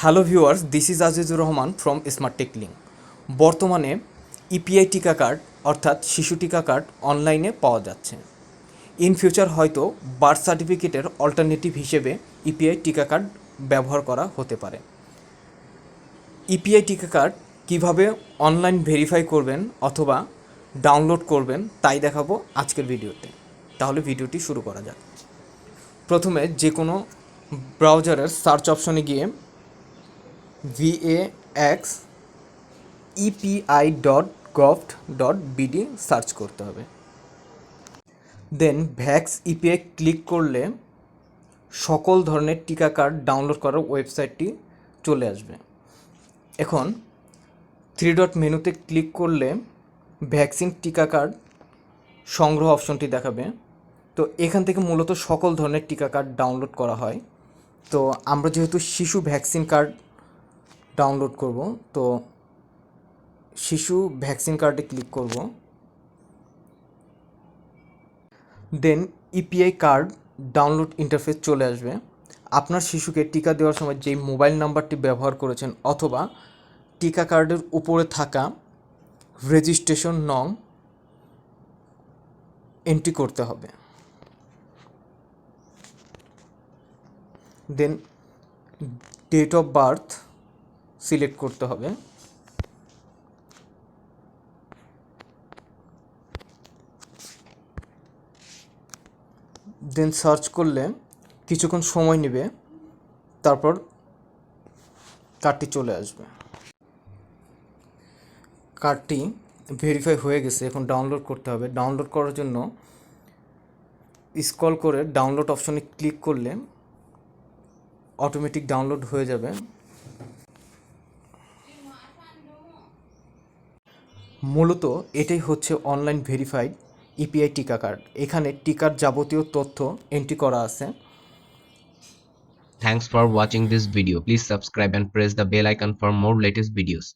Hello viewers, this is Azizur Rahman from smart techling বর্তমানে EPI টিকা card, অর্থাৎ শিশু টিকা কার্ড, অনলাইনে পাওয়া যাচ্ছে। ইন ফিউচার হয়তো বার্থ সার্টিফিকেটের অল্টারনেটিভ হিসেবে ইপিআই টিকা কার্ড ব্যবহার করা হতে পারে। ইপিআই টিকা কার্ড কীভাবে অনলাইন ভেরিফাই করবেন অথবা ডাউনলোড করবেন, তাই দেখাবো আজকের ভিডিওতে। তাহলে ভিডিওটি শুরু করা যাক। প্রথমে যে কোনো ব্রাউজারের সার্চ অপশনে গিয়ে VAX EPI dot gov dot BD search করতে হবে। দেন ভ্যাক্স ইপিআই ক্লিক করলে সকল ধরনের টিকা কার্ড ডাউনলোড করার ওয়েবসাইটটি চলে আসবে। এখন থ্রি ডট মেনুতে ক্লিক করলে ভ্যাকসিন টিকা কার্ড সংগ্রহ অপশনটি দেখাবে। তো এখান থেকে মূলত সকল ধরনের টিকা কার্ড ডাউনলোড করা হয়। তো আমরা যেহেতু শিশু ভ্যাকসিন কার্ড ডাউনলোড করব। তো শিশু ভ্যাকসিন কার্ডে ক্লিক করব। Then EPI card download interface চলে আসবে। আপনার শিশুকে টিকা দেওয়ার সময় যেই মোবাইল নাম্বারটি ব্যবহার করেছেন অথবা টিকা কার্ডের উপরে থাকা রেজিস্ট্রেশন নং এন্ট্রি করতে হবে। Then date of birth select করতে হবে। দেন সার্চ করলে কিছুক্ষণ সময় নেবে, তারপর কার্ডটি চলে আসবে। কার্ডটি ভেরিফাই হয়ে গেছে, এখন ডাউনলোড করতে হবে। ডাউনলোড করার জন্য স্ক্রল করে ডাউনলোড অপশনে ক্লিক করলে অটোমেটিক ডাউনলোড হয়ে যাবে। মূলত এটাই হচ্ছে অনলাইন ভেরিফাইড ইপিআই টিকা কার্ড এখানে টিকার যাবতীয় তথ্য এন্ট্রি করা আছে Thanks for watching this video. Please subscribe and press the bell icon for more latest videos.